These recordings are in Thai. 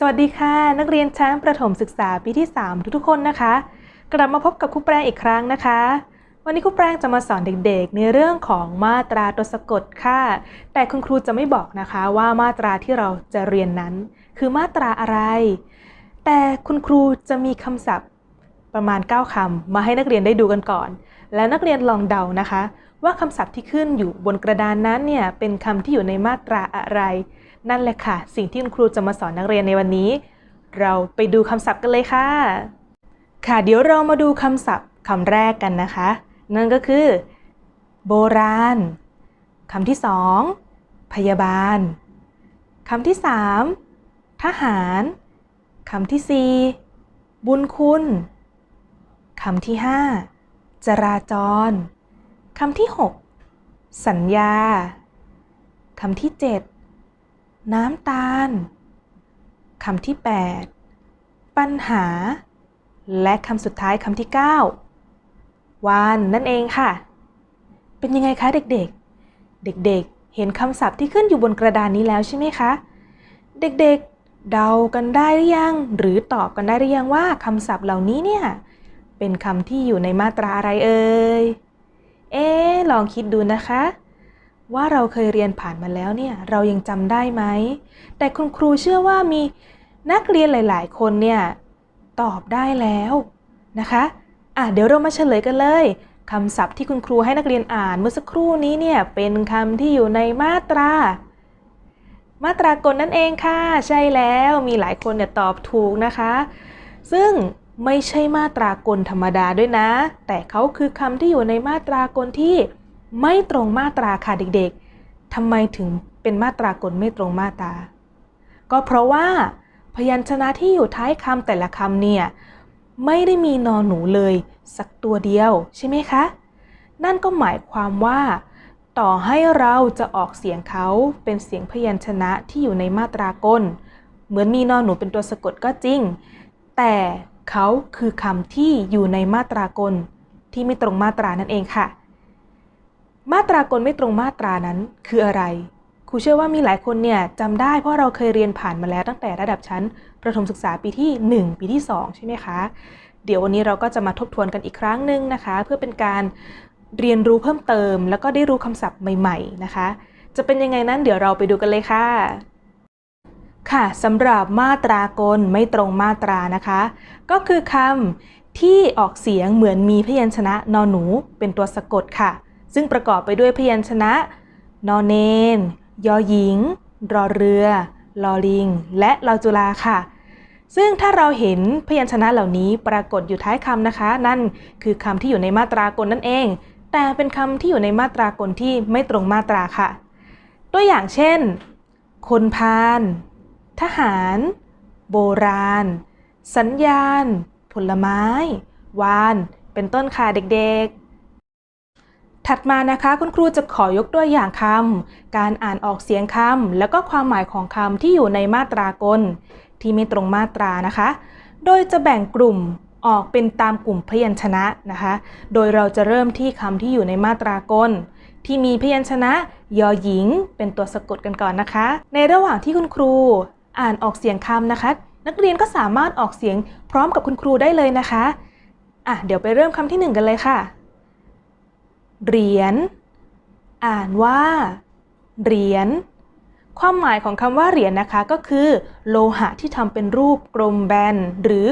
สวัสดีค่ะ นักเรียนชั้นประถมศึกษาปีที่ 3 ทุกๆคนนะคะ กลับมาพบกับครูแปรงอีกครั้งนะคะ วันนี้ครูแปรงจะมาสอนเด็กๆ ในเรื่องของมาตราตัวสะกดค่ะ แต่คุณครูจะไม่บอกนะคะว่ามาตราที่เราจะเรียนนั้น คือมาตราอะไร แต่คุณครูจะมีคำศัพท์ประมาณ 9คำมาให้นักเรียนได้ดูกันก่อน แล้วนักเรียนลองเดานะคะ ว่าคำศัพท์ที่ขึ้นอยู่บนกระดานนั้นเนี่ยเป็นคำที่อยู่ในมาตราอะไร นั่นแหละค่ะ สิ่งที่คุณครูจะมาสอนนักเรียนในวันนี้ เราไปดูคำศัพท์กันเลยค่ะ ค่ะเดี๋ยวเรามาดูคำศัพท์คำแรกกันนะคะ นั่นก็คือ โบราณคำที่สองพยาบาลคำที่สามทหารคำที่สี่บุญคุณคำที่ห้าจราจรคำที่หกสัญญาคำที่เจ็ด น้ำตาลคำที่ 8 ปัญหา และคำสุดท้ายคำที่ 9วานนั่นเองค่ะ เป็นยังไงคะเด็กๆ เด็กๆ เห็นคำศัพท์ที่ขึ้นอยู่บนกระดานนี้แล้วใช่ไหมคะ เด็กๆ เดากันได้หรือยัง หรือตอบกันได้หรือยังว่าคำศัพท์เหล่านี้เนี่ย เป็นคำที่อยู่ในมาตราอะไรเอ่ย เอ๊ลองคิดดูนะคะ ว่าเราเคยเรียนผ่านมาแล้วเนี่ยเรายังจำได้ไหม แต่คุณครูเชื่อว่ามีนักเรียนหลาย ๆ คนเนี่ยตอบได้แล้วนะคะอะเดี๋ยวเรามาเฉลยกันเลยคำศัพท์ที่คุณครูให้นักเรียนอ่านเมื่อสักครู่นี้เนี่ยเป็นคำที่อยู่ในมาตรา มาตรากลนั่นเองค่ะ ใช่แล้วมีหลายคนเนี่ยตอบถูกนะคะ ซึ่งไม่ใช่มาตรากลธรรมดาด้วยนะ แต่เขาคือคำที่อยู่ในมาตรากลที่ ไม่ตรงมาตราค่ะเด็กๆทำไมถึงเป็นมาตรากลไม่ตรงมาตรา ก็เพราะว่าพยัญชนะที่อยู่ท้ายคำแต่ละคำเนี่ยไม่ได้มีนอนหนูเลยสักตัวเดียวใช่ไหมคะ นั่นก็หมายความว่า ต่อให้เราจะออกเสียงเขาเป็นเสียงพยัญชนะที่อยู่ในมาตรากล เหมือนมีนอนหนูเป็นตัวสะกดก็จริง แต่เขาคือคำที่อยู่ในมาตรากลที่ไม่ตรงมาตรานั่นเองค่ะ มาตรากลไม่ตรงมาตรานั้นคืออะไร ครูเชื่อว่ามีหลายคนเนี่ยจำได้เพราะเราเคยเรียนผ่านมาแล้วตั้งแต่ระดับชั้น ประถมศึกษาปีที่ 1 ปีที่ 2 ใช่ไหมคะ เดี๋ยววันนี้เราก็จะมาทบทวนกันอีกครั้งหนึ่งนะคะ เพื่อเป็นการเรียนรู้เพิ่มเติม แล้วก็ได้รู้คำศัพท์ใหม่ ๆ นะคะ จะเป็นยังไงนั้นเดี๋ยวเราไปดูกันเลยค่ะ ค่ะสำหรับมาตรากลไม่ตรงมาตรานะคะ ก็คือคำที่ออกเสียงเหมือนมีพยัญชนะนอนหนูเป็นตัวสะกดค่ะ ซึ่งประกอบไปด้วยพยัญชนะ นอเนน ยอหญิง รอเรือ ลอลิง และลอจุลาค่ะ ซึ่งถ้าเราเห็นพยัญชนะเหล่านี้ปรากฏอยู่ท้ายคำนะคะ นั่นคือคำที่อยู่ในมาตรากลนั่นเอง แต่เป็นคำที่อยู่ในมาตรากลที่ไม่ตรงมาตราค่ะ ตัวอย่างเช่น คนพาลทหาร โบราณ สัญญาณ ผลไม้ วาน เป็นต้นค่ะเด็กๆ ถัดมานะคะคุณครูจะขอยกตัวอย่างคำการอ่านออกเสียงคำแล้วก็ความหมายของคำที่อยู่ในมาตรากล ที่ไม่ตรงมาตรานะคะ โดยจะแบ่งกลุ่มออกเป็นตามกลุ่มพยัญชนะนะคะ โดยเราจะเริ่มที่คำที่อยู่ในมาตรากล ที่มีพยัญชนะยอหญิง เป็นตัวสะกดกันก่อนนะคะ ในระหว่างที่คุณครูอ่านออกเสียงคำนะคะ นักเรียนก็สามารถออกเสียงพร้อมกับคุณครูได้เลยนะคะอะเดี๋ยวไปเริ่มคำที่หนึ่งกันเลยค่ะ เหรียญ อ่านว่า เหรียญ ความหมายของคำว่าเหรียญนะคะ ก็คือ โลหะที่ทำเป็นรูปกลมแบน หรือ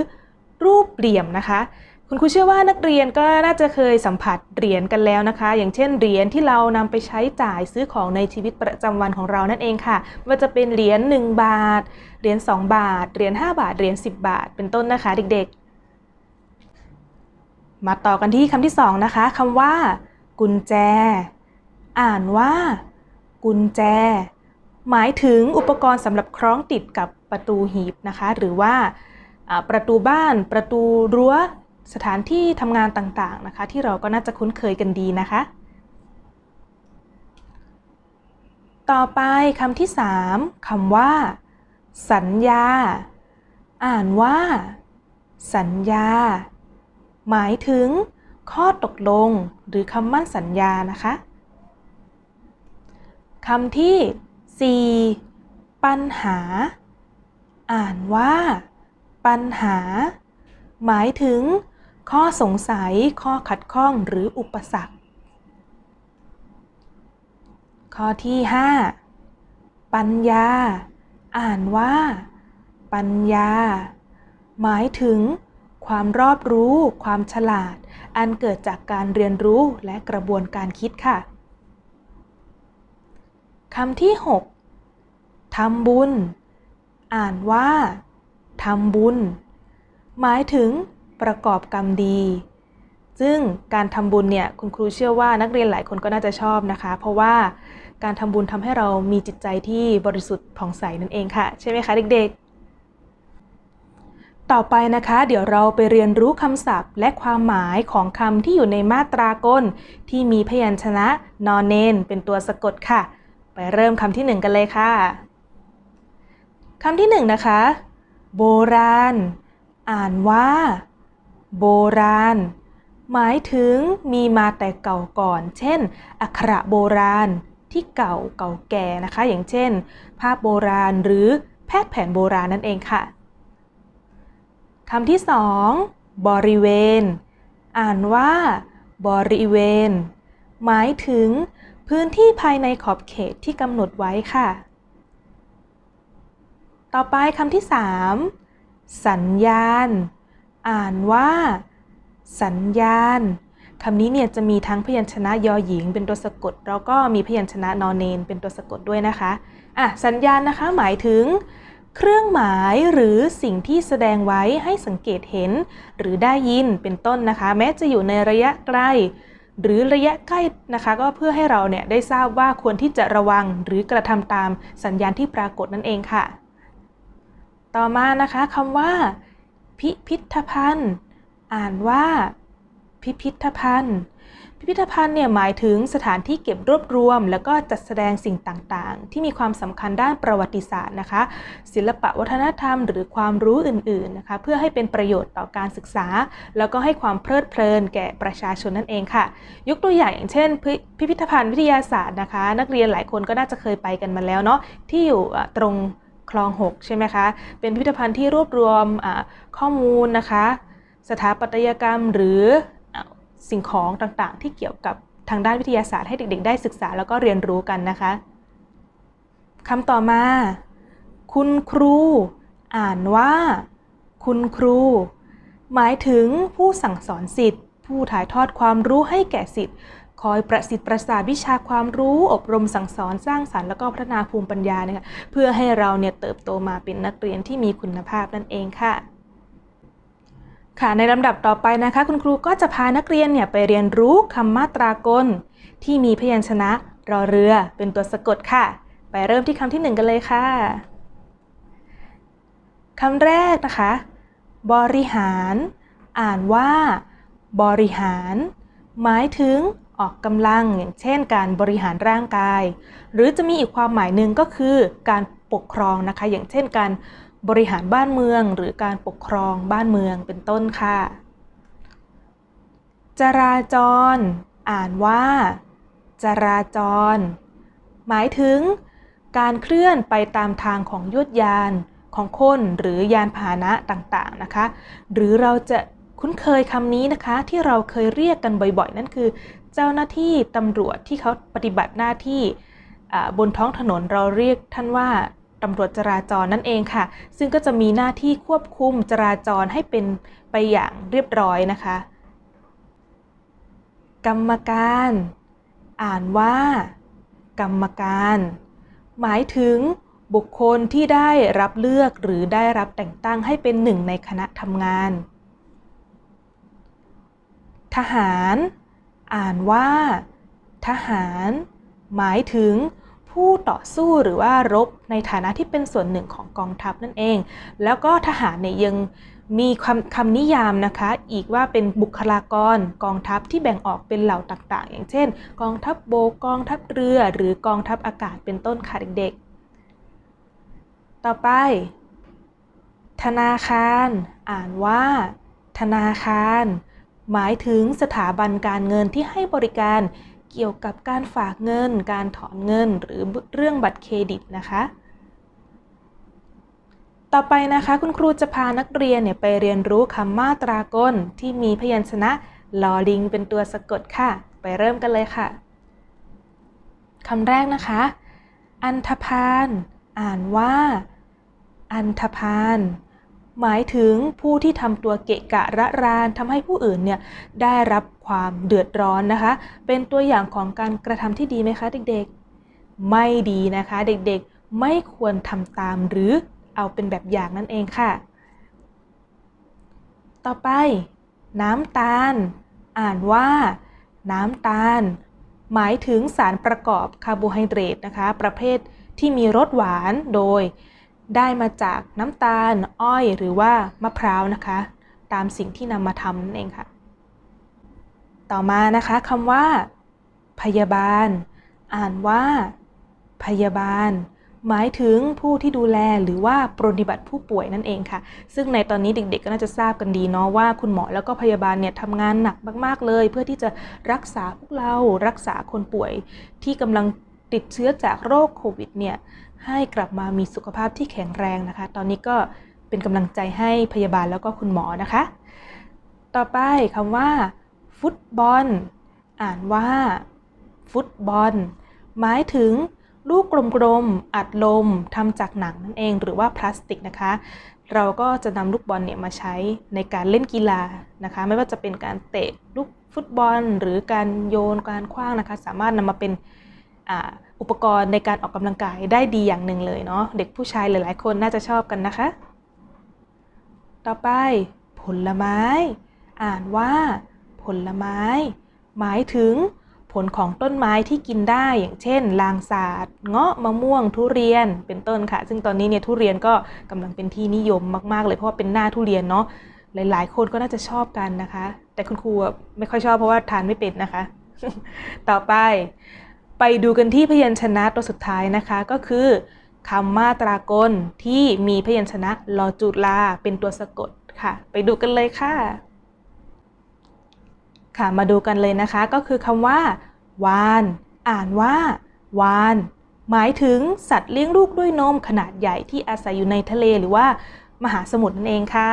รูปเหลี่ยมนะคะ คุณครูเชื่อว่านักเรียนก็น่าจะเคยสัมผัสเหรียญกันแล้วนะคะ อย่างเช่นเหรียญที่เรานำไปใช้จ่ายซื้อของในชีวิตประจำวันของเรานั่นเองค่ะว่าจะเป็นเหรียญ1บาท เหรียญ2บาท เหรียญ5บาท เหรียญ10 บาท เป็นต้นนะคะ เด็กๆ มาต่อกันที่คำที่สองนะคะคำว่า กุญแจ อ่านว่า กุญแจ หมายถึงอุปกรณ์สำหรับคล้องติดกับประตูหีบนะคะ หรือว่าประตูบ้าน ประตูรั้ว สถานที่ทำงานต่างๆนะคะ ที่เราก็น่าจะคุ้นเคยกันดีนะคะ ต่อไปคำที่ 3คำว่า สัญญา อ่านว่า สัญญา หมายถึง ข้อตกลงหรือคำมั่นสัญญานะคะคำที่ 4 ปัญหา อ่านว่า ปัญหา หมายถึง ข้อสงสัย ข้อขัดข้องหรืออุปสรรค ข้อที่ 5 ปัญญา อ่านว่า ปัญญา หมายถึง ความรอบรู้ ความฉลาด อันเกิดจากการเรียนรู้และกระบวนการคิดค่ะคำที่ 6 ทำบุญ อ่านว่า ทำบุญ หมายถึงประกอบกรรมดี ซึ่งการทำบุญเนี่ยคุณครูเชื่อว่านักเรียนหลายคนก็น่าจะชอบนะคะ เพราะว่าการทำบุญทำให้เรามีจิตใจที่บริสุทธิ์ผ่องใสนั่นเองค่ะ ใช่ไหมคะเด็กๆ ต่อไปนะคะ เดี๋ยวเราไปเรียนรู้คำศัพท์ และความหมายของคำที่อยู่ในมาตรากล ที่มีพยัญชนะนอนเนน เป็นตัวสะกดค่ะ ไปเริ่มคำที่หนึ่งกันเลยค่ะคำที่หนึ่งนะคะ โบราณ อ่านว่า โบราณ หมายถึงมีมาแต่เก่าก่อน เช่น อักขระโบราณที่เก่าเก่าแก่นะคะ อย่างเช่น ภาพโบราณหรือแพทย์แผนโบราณนั่นเองค่ะ คำที่สองบริเวณ อ่านว่า บริเวณ หมายถึง พื้นที่ภายในขอบเขตที่กำหนดไว้ค่ะ ต่อไปคำที่สามสัญญาณ อ่านว่า สัญญาณคำนี้เนี่ยจะมีทั้งพยัญชนะยอหญิงเป็นตัวสะกด แล้วก็มีพยัญชนะนอนเนนเป็นตัวสะกดด้วยนะคะ อะสัญญาณนะคะ หมายถึง เครื่องหมายหรือสิ่งที่แสดงไว้ให้สังเกตเห็น หรือได้ยินเป็นต้นนะคะ แม้จะอยู่ในระยะใกล้หรือระยะใกล้นะคะ ก็เพื่อให้เราเนี่ยได้ทราบว่าควรที่จะระวังหรือกระทำตามสัญญาณที่ปรากฏนั่นเองค่ะ ต่อมานะคะคำว่า พิพิธภัณฑ์ อ่านว่า พิพิธภัณฑ์ พิพิธภัณฑ์เนี่ยหมายถึงสถานที่เก็บรวบรวม แล้วก็จัดแสดงสิ่งต่างๆ ที่มีความสำคัญด้านประวัติศาสตร์นะคะ ศิลปะวัฒนธรรม หรือความรู้อื่นๆนะคะเพื่อให้เป็นประโยชน์ต่อการศึกษา แล้วก็ให้ความเพลิดเพลินแก่ประชาชนนั่นเองค่ะ ยกตัวอย่างอย่างเช่น พิพิธภัณฑ์วิทยาศาสตร์นะคะ นักเรียนหลายคนก็น่าจะเคยไปกันมาแล้วเนาะที่อยู่ตรงคลอง 6 ใช่ไหมคะ เป็นพิพิธภัณฑ์ที่รวบรวมข้อมูลนะคะ สถาปัตยกรรมหรือ สิ่งของต่างๆ ที่เกี่ยวกับทางด้านวิทยาศาสตร์ให้เด็ก ๆ ได้ศึกษาแล้วก็เรียนรู้กันนะคะคำต่อมา คุณครู อ่านว่า คุณครู หมายถึงผู้สั่งสอนสิทธิ์ ผู้ถ่ายทอดความรู้ให้แก่สิทธิ์คอยประสิทธิ์ประสาวิชาความรู้อบรมสั่งสอนสร้างสารรค์แล้วก็พัฒนาภูมิปัญญาเนี่ยเพื่อให้เราเนี่ยเติบโตมาเป็นนักเรียนที่มีคุณภาพนั่นเองค่ะ ค่ะในลำดับต่อไปนะคะ คุณครูก็จะพานักเรียนเนี่ยไปเรียนรู้คำมาตรากล ที่มีพยัญชนะรอเรือเป็นตัวสะกดค่ะ ไปเริ่มที่คำที่หนึ่งกันเลยค่ะคำแรกนะคะ บริหาร อ่านว่า บริหาร หมายถึงออกกำลังอย่างเช่น การบริหารร่างกาย หรือจะมีอีกความหมายหนึ่งก็คือการปกครองนะคะ อย่างเช่นการ บริหารบ้านเมืองหรือการปกครองบ้านเมืองเป็นต้นค่ะ จราจร อ่านว่า จราจร หมายถึง การเคลื่อนไปตามทางของยวดยานของคนหรือยานพาหนะต่างๆนะคะ หรือเราจะคุ้นเคยคำนี้นะคะที่เราเคยเรียกกันบ่อยๆ นั่นคือ เจ้าหน้าที่ตำรวจที่เขาปฏิบัติหน้าที่บนท้องถนนเราเรียกท่านว่า ตำรวจจราจรนั่นเองค่ะ ซึ่งก็จะมีหน้าที่ควบคุมจราจรให้เป็นไปอย่างเรียบร้อยนะคะ กรรมการ อ่านว่า กรรมการ หมายถึงบุคคลที่ได้รับเลือกหรือได้รับแต่งตั้งให้เป็นหนึ่งในคณะทำงาน ทหาร อ่านว่า ทหาร หมายถึง ผู้ต่อสู้หรือว่ารบในฐานะที่เป็นส่วนหนึ่งของกองทัพนั่นเอง แล้วก็ทหารเนี่ยยังมีคำคำนิยามนะคะ อีกว่าเป็นบุคลากรกองทัพที่แบ่งออกเป็นเหล่าต่างๆ อย่างเช่น กองทัพโบกกองทัพเรือ หรือกองทัพอากาศเป็นต้นค่ะเด็กๆ ต่อไป ธนาคาร อ่านว่า ธนาคาร หมายถึงสถาบันการเงินที่ให้บริการ เกี่ยวกับการฝากเงิน การถอนเงิน หรือเรื่องบัตรเครดิตนะคะ ต่อไปนะคะคุณครูจะพานักเรียนเนี่ยไปเรียนรู้คำมาตรากล ที่มีพยัญชนะลอลิงเป็นตัวสะกดค่ะ ไปเริ่มกันเลยค่ะคำแรกนะคะ อันธพาล อ่านว่า อันธพาล หมายถึงผู้ที่ทำตัวเกะกะระรานทำให้ผู้อื่นเนี่ยได้รับความเดือดร้อนนะคะ เป็นตัวอย่างของการกระทำที่ดีไหมคะเด็กๆ ไม่ดีนะคะเด็กๆไม่ควรทำตามหรือเอาเป็นแบบอย่างนั่นเองค่ะ ต่อไป น้ำตาล อ่านว่า น้ำตาล หมายถึงสารประกอบคาร์โบไฮเดรตนะคะ ประเภทที่มีรสหวานโดย ได้มาจากน้ำตาล อ้อยหรือว่ามะพร้าวนะคะ ตามสิ่งที่นำมาทำนั่นเองค่ะ ต่อมานะคะคำว่า พยาบาล อ่านว่า พยาบาล หมายถึงผู้ที่ดูแลหรือว่าปรนนิบัติผู้ป่วยนั่นเองค่ะ ซึ่งในตอนนี้เด็ก ๆ ก็น่าจะทราบกันดีเนาะว่าคุณหมอแล้วก็พยาบาลเนี่ยทำงานหนักมาก ๆ เลย เพื่อที่จะรักษาพวกเรารักษาคนป่วยที่กำลังติดเชื้อจากโรคโควิดเนี่ย ให้กลับมามีสุขภาพที่แข็งแรงนะคะ ตอนนี้ก็เป็นกำลังใจให้พยาบาลแล้วก็คุณหมอนะคะ ต่อไปคำว่า ฟุตบอล อ่านว่า ฟุตบอล หมายถึงลูกกลมๆ อัดลมทำจากหนังนั่นเอง หรือว่าพลาสติกนะคะ เราก็จะนำลูกบอลเนี่ยมาใช้ในการเล่นกีฬานะคะ ไม่ว่าจะเป็นการเตะลูกฟุตบอล หรือการโยนการคว้างนะคะ สามารถนำมาเป็น อุปกรณ์ในการออกกำลังกายได้ดีอย่างหนึ่งเลยเนาะเด็กผู้ชายหลายๆ คนน่าจะชอบกันนะคะ ต่อไป ผลไม้ อ่านว่า ผลไม้ หมายถึง ผลของต้นไม้ที่กินได้อย่างเช่น ลางสาดเงาะมะม่วง ทุเรียนเป็นต้นค่ะ ซึ่งตอนนี้เนี่ยทุเรียนก็กำลังเป็นที่นิยมมากๆ เลยเพราะว่าเป็นหน้าทุเรียนเนาะหลายๆ คนก็น่าจะชอบกันนะคะ แต่คุณครูไม่ค่อยชอบเพราะว่าทานไม่เป็นนะคะ ต่อไป ไปดูกันที่พยัญชนะตัวสุดท้ายนะคะก็คือคำมาตรากลที่มีพยัญชนะลอจุลาเป็นตัวสะกดค่ะ ไปดูกันเลยค่ะ ค่ะมาดูกันเลยนะคะ ก็คือคำว่า วาน อ่านว่า วาน หมายถึงสัตว์เลี้ยงลูกด้วยนมขนาดใหญ่ที่อาศัยอยู่ในทะเลหรือว่ามหาสมุทรนั่นเองค่ะ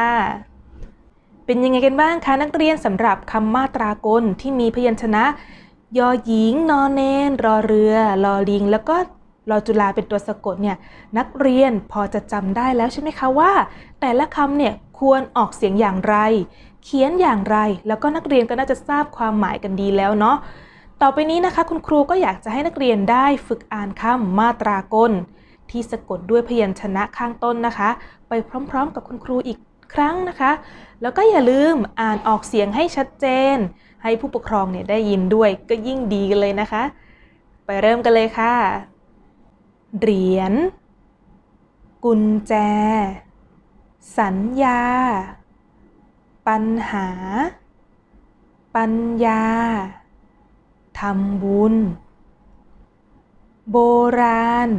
เป็นยังไงกันบ้างคะนักเรียนสำหรับคำมาตรากลที่มีพยัญชนะ ยอหญิงนอนเนนรอเรือรอลิง แล้วก็รอจุฬาเป็นตัวสะกดเนี่ยนักเรียนพอจะจำได้แล้วใช่ไหมคะว่า แต่ละคำเนี่ยควรออกเสียงอย่างไร เขียนอย่างไร แล้วก็นักเรียนก็น่าจะทราบความหมายกันดีแล้วเนาะต่อไปนี้นะคะ คุณครูก็อยากจะให้นักเรียนได้ฝึกอ่านคำมาตรากล ที่สะกดด้วยพยัญชนะข้างต้นนะคะ ไปพร้อมๆ กับคุณครูอีกครั้งนะคะ แล้วก็อย่าลืมอ่านออกเสียงให้ชัดเจน ให้ผู้ปกครองเนี่ยได้ยินด้วยก็ยิ่งดีกันเลยนะคะ ไปเริ่มกันเลยค่ะ เหรียญ กุญแจ สัญญา ปัญหา ปัญญา ทำบุญ โบราณ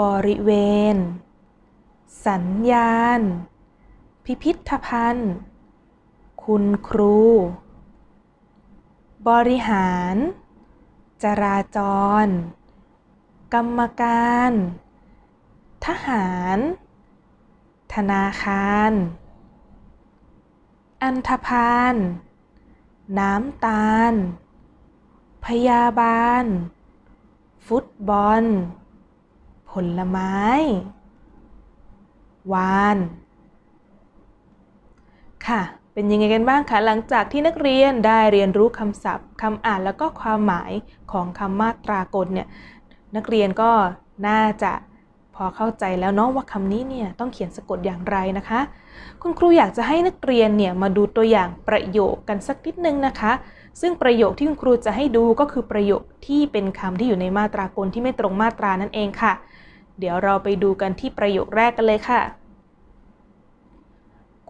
บริเวณ สัญญาณ พิพิธภัณฑ์ คุณครู บริหาร จราจร กรรมการ ทหาร ธนาคาร อันธพาล น้ำตาล พยาบาล ฟุตบอล ผลไม้ วาน ค่ะ เป็นยังไงกันบ้างคะหลังจากที่นักเรียนได้เรียนรู้คำศัพท์คำอ่านแล้วก็ความหมายของคำมาตรากลเนี่ยนักเรียนก็น่าจะพอเข้าใจแล้วเนาะว่าคำนี้เนี่ยต้องเขียนสะกดอย่างไรนะคะ คุณครูอยากจะให้นักเรียนเนี่ยมาดูตัวอย่างประโยคกันสักนิดนึงนะคะ ซึ่งประโยคที่คุณครูจะให้ดูก็คือประโยคที่เป็นคำที่อยู่ในมาตรากลที่ไม่ตรงมาตรานั่นเองค่ะ เดี๋ยวเราไปดูกันที่ประโยคแรกกันเลยค่ะ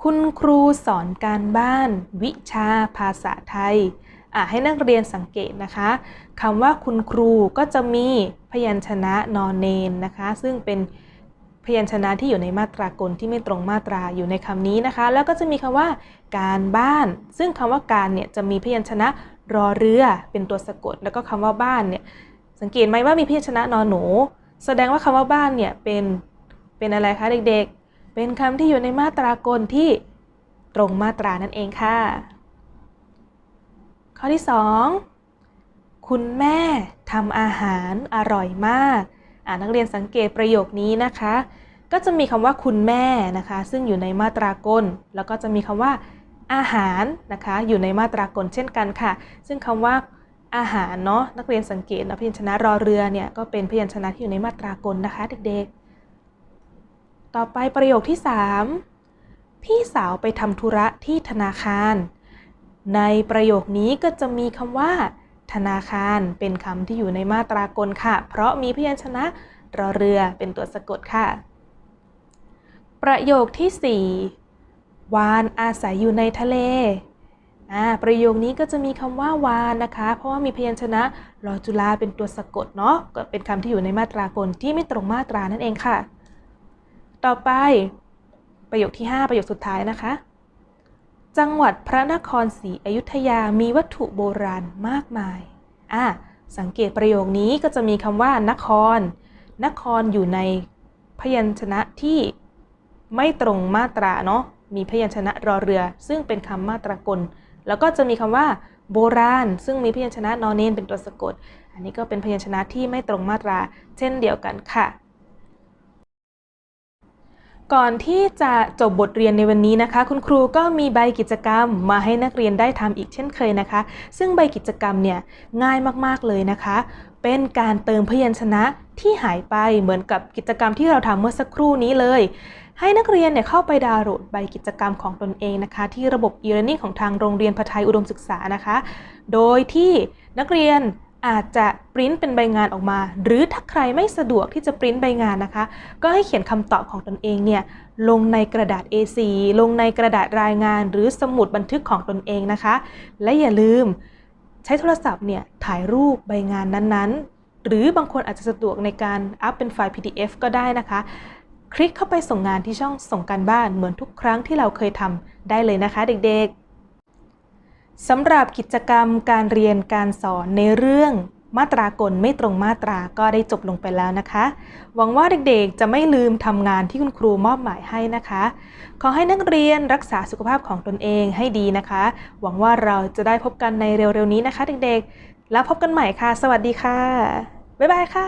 คุณครูสอนการบ้าน วิชาภาษาไทยให้นักเรียนสังเกตนะคะคำว่าคุณครูก็จะมีพยัญชนะนอนเนนนะคะ ซึ่งเป็นพยัญชนะที่อยู่ในมาตรากลที่ไม่ตรงมาตราอยู่ในคำนี้นะคะ แล้วก็จะมีคำว่าการบ้าน ซึ่งคำว่าการเนี่ยจะมีพยัญชนะรอเรือเป็นตัวสะกด แล้วก็คำว่าบ้านเนี่ยสังเกตไหมว่ามีพยัญชนะนอนหนู แสดงว่าคำว่าบ้านเนี่ยเป็นเป็นอะไรคะเด็กๆ เป็นคำที่อยู่ในมาตรากลที่ตรงมาตรานั่นเองค่ะ ข้อที่ 2 คุณแม่ทำอาหารอร่อยมาก อ่านักเรียนสังเกตประโยคนี้นะคะ ก็จะมีคำว่าคุณแม่นะคะ ซึ่งอยู่ในมาตรากล แล้วก็จะมีคำว่าอาหารนะคะ อยู่ในมาตรากลเช่นกันค่ะ ซึ่งคำว่าอาหารเนาะนักเรียนสังเกตนะพยัญชนะรอเรือเนี่ยก็เป็นพยัญชนะที่อยู่ในมาตรากลนะคะ เด็กๆ ต่อไปประโยคที่ 3 พี่สาวไปทำธุระที่ธนาคาร ในประโยคนี้ก็จะมีคำว่า ธนาคารเป็นคำที่อยู่ในมาตรากลค่ะ เพราะมีพยัญชนะรอเรือเป็นตัวสะกดค่ะ ประโยคที่ 4 วานอาศัยอยู่ในทะเลประโยคนี้ก็จะมีคำว่าวานนะคะ เพราะว่ามีพยัญชนะรอจุฬาเป็นตัวสะกดเนาะก็เป็นคำที่อยู่ในมาตรากลที่ไม่ตรงมาตรานั่นเองค่ะ ต่อไป ประโยคที่ 5 ประโยคสุดท้ายนะคะ จังหวัดพระนครศรีอยุธยามีวัตถุโบราณมากมายอะสังเกตประโยคนี้ก็จะมีคำว่านคร นครอยู่ในพยัญชนะที่ไม่ตรงมาตราเนาะมีพยัญชนะรอเรือ ซึ่งเป็นคำมาตรากล แล้วก็จะมีคำว่า โบราณ ซึ่งมีพยัญชนะนอนเนนเป็นตัวสะกด อันนี้ก็เป็นพยัญชนะที่ไม่ตรงมาตรา เช่นเดียวกันค่ะ ก่อนที่จะจบบทเรียนในวันนี้นะคะ คุณครูก็มีใบกิจกรรมมาให้นักเรียนได้ทำอีกเช่นเคยนะคะ ซึ่งใบกิจกรรมเนี่ยง่ายมากๆเลยนะคะ เป็นการเติมพยัญชนะที่หายไปเหมือนกับกิจกรรมที่เราทำเมื่อสักครู่นี้เลย ให้นักเรียนเนี่ยเข้าไปดาวน์โหลดใบกิจกรรมของตนเองนะคะ ที่ระบบ e-learning ของทางโรงเรียนพทายอุดมศึกษานะคะ โดยที่นักเรียน อาจจะปริ้นเป็นใบงานออกมา หรือถ้าใครไม่สะดวกที่จะปริ้นใบงานนะคะ ก็ให้เขียนคำตอบของตนเองเนี่ยลงในกระดาษ A4 ลงในกระดาษรายงาน หรือสมุดบันทึกของตนเองนะคะ และอย่าลืมใช้โทรศัพท์เนี่ยถ่ายรูปใบงานนั้นๆ หรือบางคนอาจจะสะดวกในการอัพเป็นไฟล์ PDF ก็ได้นะคะ คลิกเข้าไปส่งงานที่ช่องส่งการบ้านเหมือนทุกครั้งที่เราเคยทำได้เลยนะคะเด็กๆ สำหรับกิจกรรมการเรียนการสอนในเรื่องมาตรากลไม่ตรงมาตราก็ได้จบลงไปแล้วนะคะ หวังว่าเด็กๆ จะไม่ลืมทำงานที่คุณครูมอบหมายให้นะคะ ขอให้นักเรียนรักษาสุขภาพของตนเองให้ดีนะคะ หวังว่าเราจะได้พบกันในเร็วๆนี้นะคะ เด็กๆ แล้วพบกันใหม่ค่ะ สวัสดีค่ะ บ๊ายบายค่ะ